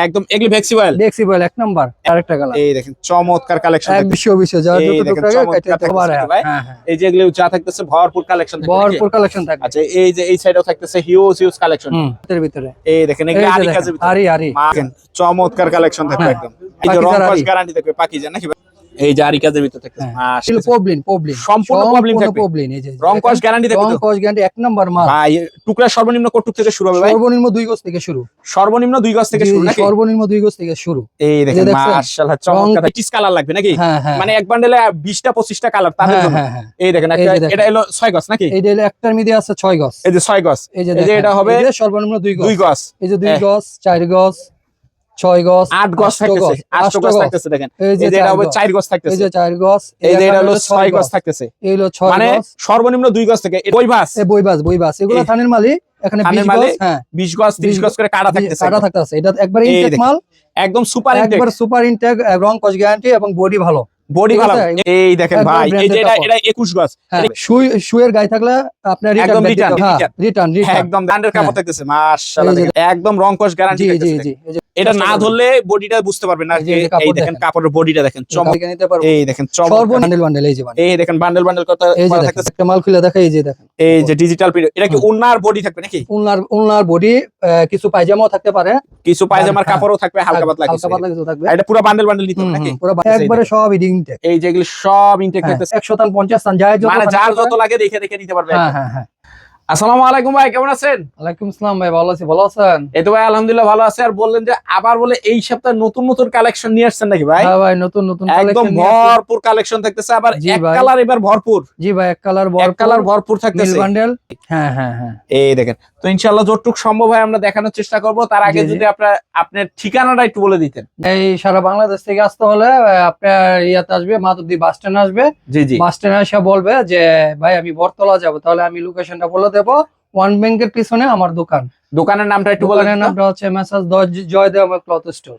একদম এগুলি flexible flexible এক নাম্বার। আরেকটা কালার এই দেখেন চমৎকার কালেকশন বিশ্ব বিশ্ব যা দুটো এই যে এগুলো যা থাকতেছে ভরপুর কালেকশন ভরপুর কালেকশন থাকবে। আচ্ছা এই যে এই সাইডেও থাকতেছে হিউজ হিউজ কালেকশন এর ভিতরে। এই দেখেন এগুলো আরি আরি আরি চমৎকার কালেকশন থাকবে হ্যাঁ। একদম। এই যে রং। গ্যারান্টি থাকবে নাকি? এই যে কাজের ভিতরে থাকবে হ্যাঁ। এগুলো পবলিন পবলিন সম্পূর্ণ পবলিন থাকবে। পবলিন এই যে রং কস গ্যারান্টি থাকবে রং কস গ্যারান্টি এক নাম্বার মাল। ভাই টুকরা সর্বনিম্ন কটুক থেকে শুরু হবে ভাই। সর্বনিম্ন দুই গজ থেকে শুরু। সর্বনিম্ন দুই গজ থেকে শুরু নাকি? সর্বনিম্ন দুই গজ থেকে শুরু। এই দেখেন মাশাআল্লাহ চমৎকার। কালার লাগবে নাকি? হ্যাঁ হ্যাঁ। মানে এক বান্ডেলে 20টা 25টা কালার তাদের জন্য। এই দেখেন এটা হলো 6 গজ নাকি? এই হলো একটার মধ্যে আছে ছয় গজ। এই যে 6 গজ। এই যে এটা হবে সর্বনিম্ন দুই গজ। দুই গজ। এই যে দুই। গজ চার গজ। ছয় গজ আট গজ থাকতেছে আট আষ্ট গজ গজ। থাকতেছে দেখেন। এই এই যে যে এটা হবে গজ, 4 গজ এই যে চার গজ এই যে এটা হলো ছয় 6 থাকতেছে। এই হলো ছয় মানে সর্বনিম্ন দুই গজ থেকে বই বইবাস বইবাস এগুলো থানের মালিক এখানে 20 গজ হ্যাঁ। 20 গজ 30 গজ করে কাটা থাকতেছে কাটা থাকতেছে। এটা একবার ইনটেক মাল। একদম সুপার ইনটেক একবার সুপার ইনটেক রং কস গ্যারান্টি এবং বডি ভালো। বডি ভালো। এই দেখেন ভাই এই যে এটা এটা 21 গজ হ্যাঁ শুই শুয়ের গায়ে থাকলে আপনার একদম রিটার্ন। রিটার্ন হ্যাঁ, রিটার্ন একদম ব্র্যান্ডের কাপড় হ্যাঁ। থাকতেছে মাশাআল্লাহ একদম রং কস গ্যারান্টি জি জি থাকতেছে এটা না ধরলে বডিটা বুঝতে পারবেন না এই দেখেন। কাপড়ের বডিটা দেখেন চমক নিতে পারব। এই দেখেন চমক বান্ডেল বান্ডেল এই যে এই দেখেন বান্ডেল বান্ডেল কত এই যে দেখেন একটা মাল খুলে দেখা এই যে দেখেন। এই যে ডিজিটাল প্রিন্ট এটা কি হুম। উন্নার বডি থাকবে নাকি? উলনার উলনার বডি কিছু পায়জামাও থাকতে পারে। কিছু পায়জামার হ্যাঁ। কাপড়ও থাকবে হালকা পাতলা কিছু। হালকা পাতলা কিছু থাকবে। এটা পুরো বান্ডেল বান্ডেল নিতে নাকি? পুরো একবারে সব ইনটেক এই যেগুলি সব ইনটেক থাকতেছে একশো তান পঞ্চাশ তান যায় যত মানে যার যত লাগে দেখে দেখে নিতে পারবে। হ্যাঁ হ্যাঁ হ্যাঁ। আসসালামু আলাইকুম ভাই কেমন আছেন? ওয়ালাইকুম আসসালাম ভাই ভালো আছি ভালো আছেন? এই তো ভাই আলহামদুলিল্লাহ ভালো আছে। আর বললেন যে আবার বলে এই সপ্তাহে নতুন নতুন কালেকশন নিয়ে আসছেন নাকি ভাই? হ্যাঁ ভাই নতুন নতুন একদম। ভরপুর কালেকশন থাকতেছে আবার জি এক ভাই। কালার এবার ভরপুর। জি ভাই এক কালার এক কালার ভরপুর থাকতেছে। বান্ডেল। হ্যাঁ হ্যাঁ হ্যাঁ। এই দেখেন তো ইনশাআল্লাহ যতটুকু সম্ভব হয় আমরা দেখানোর চেষ্টা করব। তার আগে। যদি আপনার আপনার ঠিকানাটা একটু বলে দিতেন। এই সারা বাংলাদেশ থেকে আসতে হলে আপনার ইয়াতে আসবে মাধবদী বাস স্ট্যান্ড আসবে। জি জি। বাস স্ট্যান্ড এসে বলবে যে ভাই আমি বরতলা যাব। তাহলে আমি লোকেশনটা বলে দেবো ওয়ান ব্যাংকের পিছনে আমার দোকান। দোকানের নামটা একটু বলে দোকানের দিন নামটা হচ্ছে মেসাজ জয়দেব ক্লথ স্টোর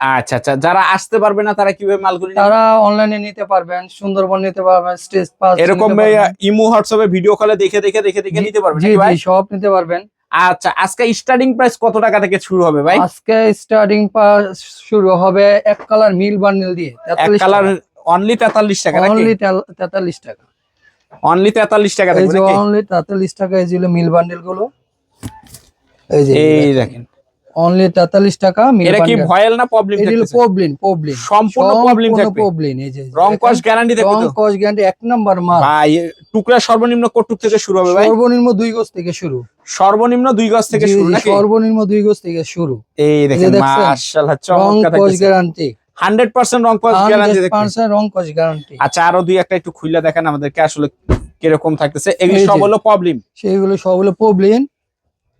আচ্ছা আচ্ছা যারা আসতে পারবে না তারা কীভাবে মালগুলি? তারা অনলাইনে নিতে পারবেন সুন্দরবন নিতে পারবেন স্টেজ পাস এরকম ইমো হোয়াটসঅ্যাপে ভিডিও কলে দেখে দেখে দেখে দেখে নিতে পারবে জি ভাই? সব নিতে পারবেন। আচ্ছা আজকে স্টার্টিং প্রাইস কত টাকা থেকে শুরু হবে ভাই? আজকে স্টার্টিং পাস শুরু হবে এক কালার মিল বান্ডেল দিয়ে এক কালার অনলি তেতাল্লিশ টাকা নাকি? অনলি তেতাল্লিশ টাকা। অনলি তেতাল্লিশ টাকা থাকবে নাকি? অনলি তেতাল্লিশ টাকা এই যে মিল বান্ডেলগুলো। এই যে এই দেখেন। অনলি তেতাল্লিশ টাকা মিল এটা কি ভয়েল না প্রবলেম এটা পবলিন পবলিন সম্পূর্ণ প্রবলেম থাকবে। পবলিন এই যে রং কস গ্যারান্টি রং থাকবে তো। কস গ্যারান্টি এক নাম্বার মাল ভাই টুকরা সর্বনিম্ন কটুক থেকে শুরু হবে ভাই। সর্বনিম্ন দুই গজ থেকে শুরু। সর্বনিম্ন দুই গজ থেকে শুরু নাকি? সর্বনিম্ন দুই গজ থেকে শুরু। এই দেখেন? মাশাআল্লাহ রং কস থাকতেছে। গ্যারান্টি 100% রং কস গ্যারান্টি রং কস গ্যারান্টি আচ্ছা আরও দুই একটা একটু খুলে দেখেন আমাদেরকে আসলে কীরকম থাকতেছে। এগুলো সব। হলো প্রবলেম সেগুলো সব হলো প্রবলেম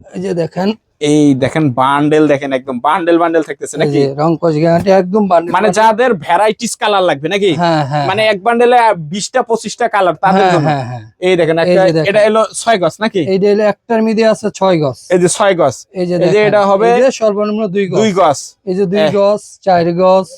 এই যে দেখেন এই দেখেন বান্ডেল দেখেন একদম বান্ডেল বান্ডেল থাকতেছে নাকি? যে রং কস গ্যারান্টি একদম বান্ডেল মানে যাদের ভ্যারাইটিস কালার লাগবে নাকি? হ্যাঁ হ্যাঁ মানে এক বান্ডেলে বিশটা পঁচিশটা কালার তাদের হ্যাঁ জন্য। হ্যাঁ হ্যাঁ। এই দেখেন একটা এটা এলো ছয় গজ নাকি? এইটা হলো একটার মধ্যে আছে ছয় গজ। এই যে ছয় গজ। এই যে এটা হবে এই যে সর্বনিম্ন দুই গজ। দুই গজ। এই যে দুই গছ গজ চার গজ।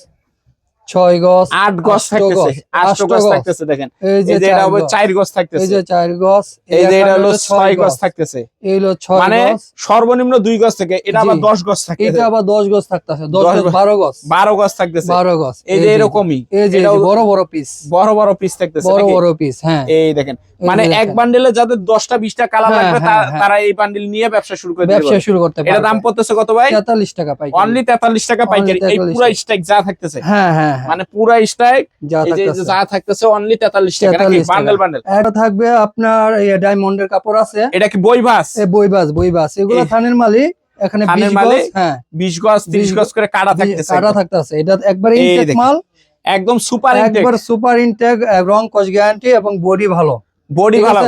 ছয় গজ আট আষ্ট থাকতেছে আট আষ্ট গজ গজ। থাকতেছে দেখেন। এই এই যে যে এটা চার হবে এই থাকতেছে। যে চার গজ এই যে এটা হলো ছয় গজ থাকতেছে। এই হলো ছয় মানে সর্বনিম্ন দুই গজ থেকে এটা আবার দশ থাকতেছে। এটা আবার দশ গজ থাকতেছে দশ। বারো গজ বারো গজ থাকতেছে। বারো গজ এই যে এরকমই এই যে বড় বড় পিস বড় বড় পিস থাকতেছে বড় বড় পিস হ্যাঁ। এই দেখেন মানে এক। বান্ডেলে যাদের দশটা বিশটা কালার হ্যাঁ, লাগবে হ্যাঁ, হ্যাঁ। তারা এই বান্ডেল নিয়ে ব্যবসা শুরু করে ব্যবসা শুরু করতে এটা দাম পড়তেছে কত ভাই? তেতাল্লিশ টাকা পাই অনলি তেতাল্লিশ টাকা পাইকারি। এই 43 পুরা যা থাকতেছে। হ্যাঁ হ্যাঁ মানে পুরা স্ট্রাইক যা থাকতেছে। অনলি তেতাল্লিশ টাকা। নাকি বান্ডেল? বান্ডেল এটা থাকবে আপনার এই ডায়মন্ডের কাপড় আছে। এটা কি বই ভাস এই বইবাস বইবাস এগুলো থানের মালিক এখানে 20 গজ হ্যাঁ। বিশ গজ ত্রিশ 20 গজ করে কাটা থাকতেছে কাটা থাকতেছে। এটা একবার ইনটেক মাল। একদম সুপার ইনটেক একবার সুপার ইনটেক রং কস গ্যারান্টি এবং বডি ভালো। বডি ভালো?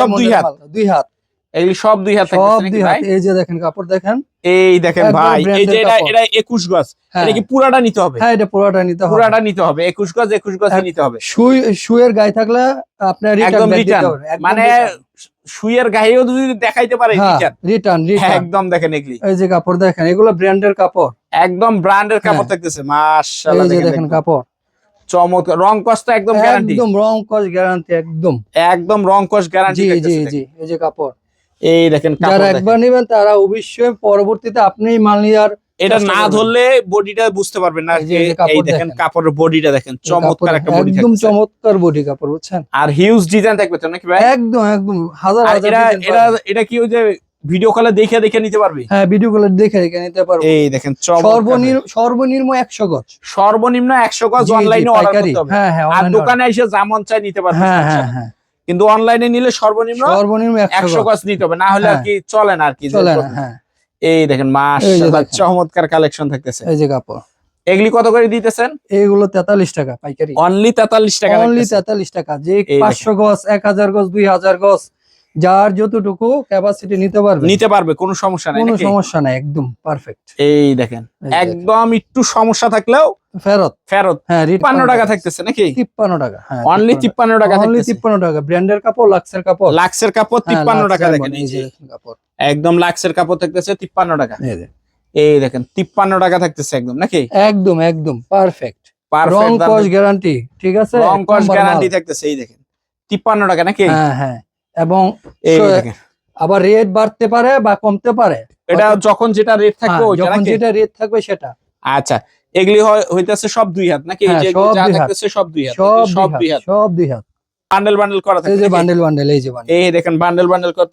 সব দুই হাত। দুই হাত। এগুলি সব দুই হাত সব দুই হাত। এই যে দেখেন কাপড় দেখেন। এই দেখেন ভাই এই যে এটা এটা একুশ গজ। হ্যাঁ। এটা কি পুরাটা নিতে হবে? হ্যাঁ এটা পুরোটা নিতে হবে। পুরাটা নিতে হবে। একুশ গজ একুশ গজ নিতে হবে। সুই সুইয়ের গায়ে থাকলে আপনার একদম রিটার্ন রিটার্ন মানে সুইয়ের গায়েও যদি দেখাইতে পারে রিটার্ন রিটার্ন রিটার্ন একদম দেখেন এগুলি। এই যে কাপড় দেখেন এগুলো ব্র্যান্ডের কাপড়। একদম ব্র্যান্ডের কাপড়। থাকতেছে। মাশাআল্লাহ দেখেন কাপড়। চমৎকার। রং কষ্ট একদম গ্যারান্টি একদম রং কস গ্যারান্টি একদম। একদম রং কস গ্যারান্টি জি জি জি এই যে কাপড়। এই দেখেন যারা একবার নেবেন তারা অবশ্যই পরবর্তীতে আপনি মাল নেওয়ার এটা না। ধরলে বডিটা বুঝতে পারবেন না এই দেখেন। কাপড়ের বডিটা দেখেন চমৎকার একটা বডি একদম চমৎকার বডি কাপড় বুঝছেন? আর হিউজ ডিজাইন থাকবে তো নাকি ভাই? একদম একদম হাজার হাজার এটা এটা কি ওই যে ভিডিও কলে দেখে দেখে নিতে পারবে? হ্যাঁ ভিডিও গুলো দেখে দেখে নিতে পারবে। এই দেখেন সর্বনিম্ন সর্বনিম্ন একশো গজ। সর্বনিম্ন একশো গজ জি, জি, অনলাইনে অর্ডার করতে হবে। হ্যাঁ হ্যাঁ আর দোকানে এসে যেমন চাই নিতে। পারবে হ্যাঁ হ্যাঁ হ্যাঁ। কিন্তু অনলাইনে নিলে সর্বনিম্ন সর্বনিম্ন একশো গাছ গজ। নিতে হবে না হলে আর হ্যাঁ। কি চলে না আর কি চলে না হ্যাঁ। এই দেখেন দেখেন। চমৎকার কালেকশন থাকতেছে। এই যে কাপড়। এগুলি কত করে দিতেছেন? এগুলো তেতাল্লিশ টাকা পাইকারি। অনলি তেতাল্লিশ টাকা অনলি তেতাল্লিশ টাকা। যে পাঁচশো গজ এক হাজার গজ দুই হাজার গজ যার যতটুকু ক্যাপাসিটি নিতে পারবে। নিতে পারবে কোনো সমস্যা নাই কোনো সমস্যা নাই একদম পারফেক্ট এই দেখেন একদম একটু সমস্যা থাকলেও ফেরত। ফেরত। হ্যাঁ টাকা থাকতেছে নাকি? তিপ্পান্ন টাকা হ্যাঁ অনলি তিপ্পান্ন টাকা। অনলি থাকতেছে। তিপ্পান্ন টাকা। ব্র্যান্ডের কাপড় লাক্সের কাপড়। লাক্সের কাপড় হ্যাঁ, তিপ্পান্ন লাক্স টাকা দেখেন এই যে। কাপড়। একদম লাক্সের কাপড় থাকতেছে তিপ্পান্ন টাকা। এই দেখেন তিপ্পান্ন টাকা থাকতেছে একদম নাকি? একদম একদম পারফেক্ট পারফেক্ট রং কস গ্যারান্টি ঠিক আছে? রং কস গ্যারান্টি থাকতেছে এই দেখেন। তিপ্পান্ন টাকা নাকি? হ্যাঁ হ্যাঁ। এবং আবার রেট বাড়তে পারে বা কমতে পারে। এটা যখন যেটা রেট থাকবে হ্যাঁ, যখন যেটা রেট থাকবে সেটা। আচ্ছা এগুলি হয়- হইতেছে সব দুই হাত নাকি? হ্যাঁ, সব দুই হাত। সব দুই হাত। সব দুই হাত। বান্ডেল বান্ডেল করা এই যে বান্ডেল বান্ডেল এই যে বান্ডেল এই দেখেন বান্ডেল বান্ডেল করা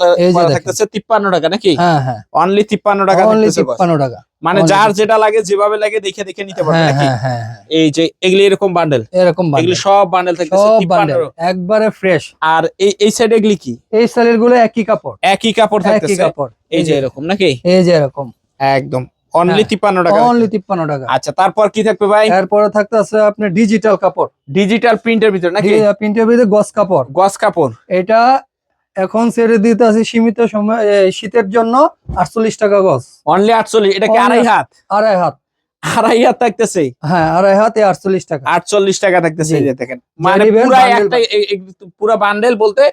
থাকতেছে তিপ্পান্ন টাকা নাকি? হ্যাঁ হ্যাঁ। অনলি তিপ্পান্ন টাকা অনলি থাকতেছে গজ। তিপ্পান্ন টাকা। মানে যার যেটা লাগে যেভাবে লাগে দেখে দেখে নিতে পারবে হ্যাঁ নাকি? হ্যাঁ হ্যাঁ এই যে এগুলি এরকম বান্ডেল এরকম এগুলি সব বান্ডেল থাকতেছে সব তিপ্পান্ন বান্ডেল একবারে ফ্রেশ আর এই এই সাইডে এগুলি কি? এই স্টাইলেরগুলো একই কাপড়। একই কাপড় একই কাপড়। এই যে। এরকম নাকি? এই যে এরকম। একদম। অনলি হ্যাঁ। তিপ্পান্ন টাকা অনলি তিপ্পান্ন টাকা। আচ্ছা তারপর কি থাকবে ভাই? এরপরে থাকতে আছে আপনার ডিজিটাল কাপড়। ডিজিটাল প্রিন্টের ভিতর নাকি? প্রিন্টের ভিতরে গস কাপড়। গস কাপড়। এটা এখন ছেড়ে দিতে আছে সীমিত সময় শীতের জন্য আটচল্লিশ টাকা গস। অনলি আটচল্লিশ এটা কি আড়াই হাত। আড়াই হাত। আড়াই হাত থাকতেছে। হ্যাঁ আড়াই হাত আটচল্লিশ টাকা। আটচল্লিশ টাকা থাকতেছে এই যে দেখেন। মানে পুরা একটা পুরা বান্ডেল বলতে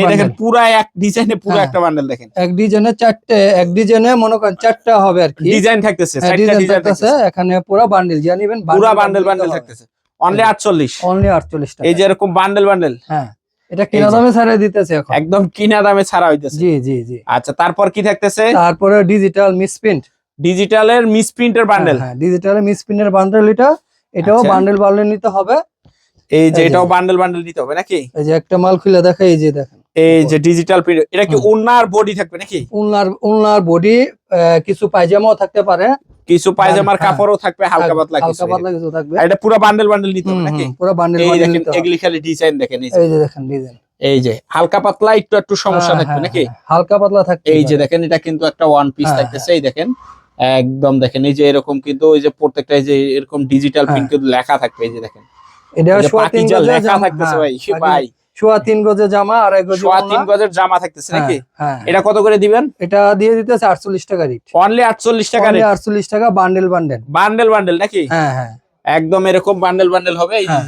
এই দেখেন। পুরা এক ডিজাইনে পুরো হ্যাঁ। একটা বান্ডেল দেখেন। এক ডিজাইনে চারটে এক ডিজাইনে মনে করেন চারটা হবে আর কি। ডিজাইন থাকতেছে ডিজাইন ডিজাইন থাকতেছে এখানে পুরো বান্ডেল যা নিবেন পুরা বান্ডেল বান্ডেল থাকতেছে। অনলি আটচল্লিশ। অনলি আটচল্লিশ টাকা। এই যে এরকম বান্ডেল বান্ডেল হ্যাঁ এটা কিনা দামে ছাড়িয়ে দিতেছে এখন। একদম কিনা দামে ছাড়া হইতেছে। জি জি জি। আচ্ছা তারপর কি থাকতেছে? তারপরে ডিজিটাল মিসপ্রিন্ট ডিজিটালের মিস প্রিন্টের বান্ডেল হ্যাঁ ডিজিটাল মিসপ্রিন্টের বান্ডেল এটা এটাও আচ্ছা। বান্ডেল বান্ডেল নিতে হবে। এই যে এটাও বান্ডেল বান্ডেল নিতে হবে নাকি? এই যে একটা মাল খুলে দেখা এই যে দেখেন। এই যে ডিজিটাল প্রিন্ট এটা কি। ওনার বডি থাকবে নাকি? উনলার উনলার বডি কিছু পায়জামাও থাকতে পারে। কিছু পায়জামার হ্যাঁ। কাপড়ও থাকবে হালকা পাতলা কিছু। হালকা পাতলা কিছু থাকবে। এটা পুরো বান্ডেল বান্ডেল নিতে হবে নাকি? পুরো বান্ডেল এই বান্ডেল দেখেন নিতে হবে। এগুলি খালি ডিজাইন দেখেন এই যে। দেখেন ডিজাইন এই যে হালকা পাতলা একটু একটু সমস্যা থাকবে নাকি? হালকা পাতলা থাকবে এই যে দেখেন এটা কিন্তু একটা ওয়ান পিস হ্যাঁ, থাকতেছে এই দেখেন। একদম দেখেন এই যে এরকম কিন্তু ওই যে প্রত্যেকটা যে এরকম ডিজিটাল হ্যাঁ। প্রিন্ট কিন্তু লেখা থাকবে এই যে দেখেন। এটা লেখা জামা। থাকতেছে হ্যাঁ, ভাই সে ভাই। সোয়া তিন গজে জামা আর এক গজে সোয়া তিন গজের জামা থাকতেছে নাকি? হ্যাঁ, হ্যাঁ। এটা কত করে দিবেন? এটা দিয়ে দিতেছে আটচল্লিশ টাকা রেট। অনলি আটচল্লিশ টাকা রেট। আটচল্লিশ টাকা বান্ডেল বান্ডেল বান্ডেল বান্ডেল নাকি? হ্যাঁ হ্যাঁ। একদম এরকম বান্ডেল বান্ডেল হবে হ্যাঁ।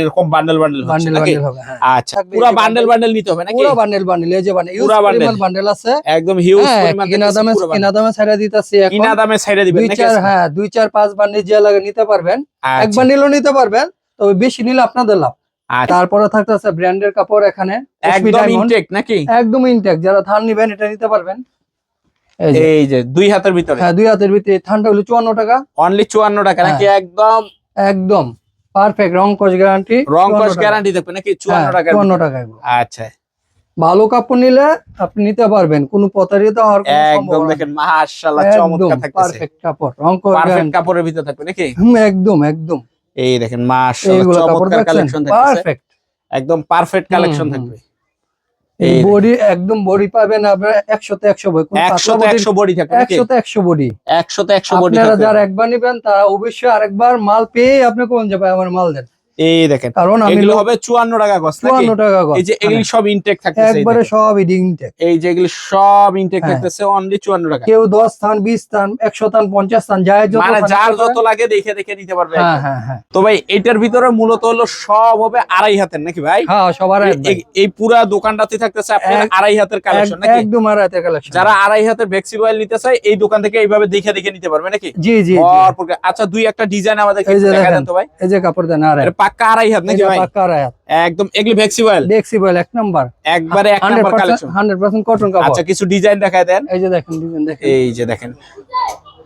এরকম বান্ডেল বান্ডেল বান্ডেল বান্ডেল হবে হ্যাঁ। আচ্ছা পুরো বান্ডেল বান্ডেল নিতে হবে নাকি? পুরো বান্ডেল বান্ডেল এই যে বান্ডেল পুরা bundle। বান্ডেল আছে। একদম হিউজ হ্যাঁ পরিমাণ কিনা দামে। কিনা দামে ছাড়া দিতেছি এখন। কিনা দামে ছাইড়ে দিবেন দুই নাকি চার হ্যাঁ দুই চার পাঁচ বান্ডেল যে লাগে নিতে পারবেন। এক আচ্ছা, বান্ডেলও নিতে পারবেন তবে বেশি নিলে আপনাদের লাভ। আচ্ছা। তারপরে থাকতেছে ব্র্যান্ডের কাপড় এখানে একদম ইনটেক নাকি? একদম ইনটেক যারা ধান নিবেন এটা নিতে পারবেন। এই যে দুই হাতের ভিতরে। হ্যাঁ দুই হাতের ভিতরে। ঠান্ডা হলো চুয়ান্ন টাকা। অনলি চুয়ান্ন টাকা হ্যাঁ। নাকি একদম একদম। পারফেক্ট রং কস গ্যারান্টি রং কস গ্যারান্টি থাকবে নাকি চুয়ান্ন টাকা চুয়ান্ন টাকা আচ্ছা। ভালো কাপড় নিলে আপনি নিতে পারবেন কোনো প্রতারিত হওয়ার একদম দেখেন মাশাআল্লাহ চমৎকার থাকতেছে। পারফেক্ট কাপড় রং কস পারফেক্ট কাপড়ের ভিতরে থাকবে নাকি? হুম একদম একদম। এই দেখেন মাশাআল্লাহ চমৎকার কালেকশন থাকতেছে। পারফেক্ট একদম পারফেক্ট কালেকশন থাকবে। বডি একদম বডি পাবেন আপনার একশোতে একশো বই একশোতে একশো বডি থাকে একশোতে একশো বডি। একশোতে একশো বডি যারা একবার নিবেন তারা অবশ্যই আরেকবার মাল পেয়ে আপনি কোন যাবে আমার মাল দেন? এই দেখেন কারণ এগুলো হবে চুয়ান্ন টাকা টাকা গজ। এই যে এগুলি সব ইনটেক থাকতেছে একবারে সব ইডিং টেক এই যে এগুলি সব ইনটেক হ্যাঁ। থাকতেছে অনলি চুয়ান্ন টাকা। কেউ দশ স্থান বিশ স্থান একশো স্থান পঞ্চাশ স্থান যায় যত মানে যার যত লাগে দেখে দেখে নিতে পারবে। হ্যাঁ হ্যাঁ হ্যাঁ। তো ভাই এটার ভিতরে মূলত হলো সব হবে আড়াই হাতের নাকি ভাই? হ্যাঁ এই- এই- এই পুরা দোকানটাতে থাকতেছে আপনার আড়াই হাতের কালেকশন নাকি? একদম আর হাতে কালেকশন যারা আড়াই হাতের ভ্যাক্সিবয়েল নিতে চায় এই দোকান থেকে এইভাবে দেখে দেখে নিতে পারবে নাকি? জি জি আচ্ছা দুই একটা ডিজাইন আমাদের দেখা দেন তো ভাই। এই যে কাপড় দেন আর। পাক্কা আড়াই হাত নাকি ভাই? পাক্কা আড়াই হাত। একদম এগুলি ফ্লেক্সিবল ফ্লেক্সিবল এক নাম্বার। একবারে এক number collection hundred percent cotton কাপড় আচ্ছা কিছু ডিজাইন দেখায় দেন। এই যে দেখেন ডিজাইন দেখেন। এই যে দেখেন।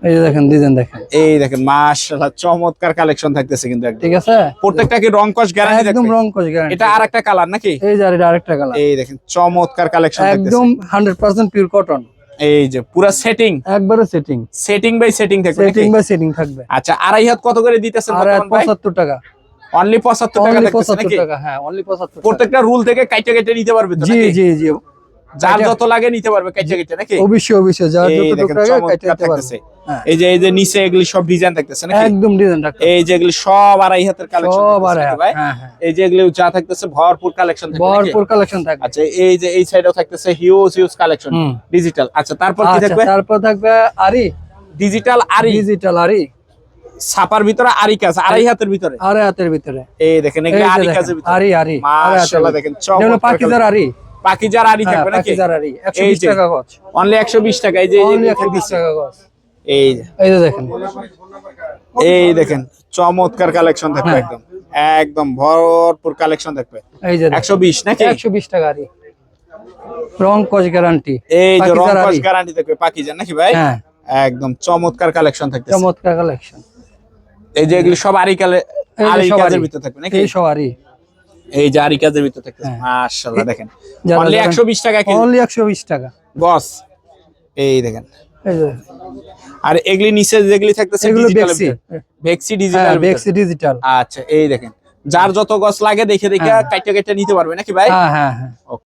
এই যে দেখেন ডিজাইন দেখেন। এই দেখেন মাশাআল্লাহ চমৎকার কালেকশন থাকতেছে কিন্তু একদম। ঠিক আছে? প্রত্যেকটা কি রং কস গ্যারান্টি একদম রং কোচ গ্যারান্টি এটা আর একটা কালার নাকি? এই যে এটা আরেকটা কালার এই দেখেন চমৎকার কালেকশন থাকতেছে। একদম হান্ড্রেড পার্সেন্ট পিওর কটন এই যে পুরো সেটিং একবারে সেটিং সেটিং বাই সেটিং থাকবে সেটিং বাই সেটিং থাকবে। আচ্ছা আড়াই হাত কত করে দিতেছেন আর বর্তমান ভাই? পঁচাত্তর টাকা। অনলি 75 টাকা টাকা হ্যাঁ অনলি পঁচাত্তর টাকা। প্রত্যেকটা রুল থেকে কাইটে নিতে পারবে তো জি জি জি। যার যত লাগে নিতে পারবে কাইটে নাকি? অবশ্যই অবশ্যই যার যত পারবে। হ্যাঁ। এই যে এই যে নিচে এগুলি সব ডিজাইন থাকতেছে নাকি? একদম ডিজাইন রাখতে এই যে এগুলি সব আড়াই হাতের কালেকশন সব আর ভাই? হ্যাঁ হ্যাঁ। এই যে এগুলি যা থাকতেছে ভরপুর কালেকশন থাকবে ভরপুর কালেকশন থাকবে। আচ্ছা এই যে এই সাইডেও থাকতেছে হিউজ হিউজ কালেকশন ডিজিটাল আচ্ছা তারপর কি আচ্ছা থাকবে? তারপর থাকবে আরি ডিজিটাল আরি ডিজিটাল আরি ছাপার ভিতরে আরি কাজ আড়াই হাতের ভিতরে। আরে হাতের ভিতরে। এই দেখেন এগুলি আরি দেখেন, কাজের ভিতরে। আরি আরি মাশাআল্লাহ দেখেন চমৎকার পাকিজার আরি পাকিজার আরি হ্যাঁ থাকবে নাকি? পাকিজার আরি একশো এই বিশ যে। টাকা গছ অনলি 120 টাকা এই যে এই যে অনলি এগুলি একশো বিশ থাকতেছে। টাকা গছ এই যে। এই যে দেখেন। এই দেখেন চমৎকার কালেকশন থাকবে হ্যাঁ। একদম। একদম ভরপুর কালেকশন থাকবে। এই যে একশো বিশ নাকি? একশো বিশ টাকা আরি রং কচ গ্যারান্টি। এই যে রং আরি। গ্যারান্টি থাকবে পাকিজার নাকি ভাই? হ্যাঁ। একদম চমৎকার কালেকশন থাকতেছে। চমৎকার কালেকশন। এই যে এগুলি সব আরি কালে আরি কাজের। ভিতর থাকবে নাকি? এই সব আরি এই যে আরি কাজের ভিতর থাকতেছে হ্যাঁ। মাশাআল্লাহ দেখেন। অনলি 120 টাকা কেজি। অনলি একশো বিশ টাকা। গস এই দেখেন। আর এগুলি নিচে যেগুলি থাকতেছে এগুলো ভেক্সি হ্যাঁ ডিজিটাল বেক্সি ডিজিটাল আচ্ছা এই দেখেন। যার যত গছ লাগে দেখে দেখে হ্যাঁ। কাইটা কাইটা নিতে পারবে নাকি ভাই? হ্যাঁ হ্যাঁ হ্যাঁ।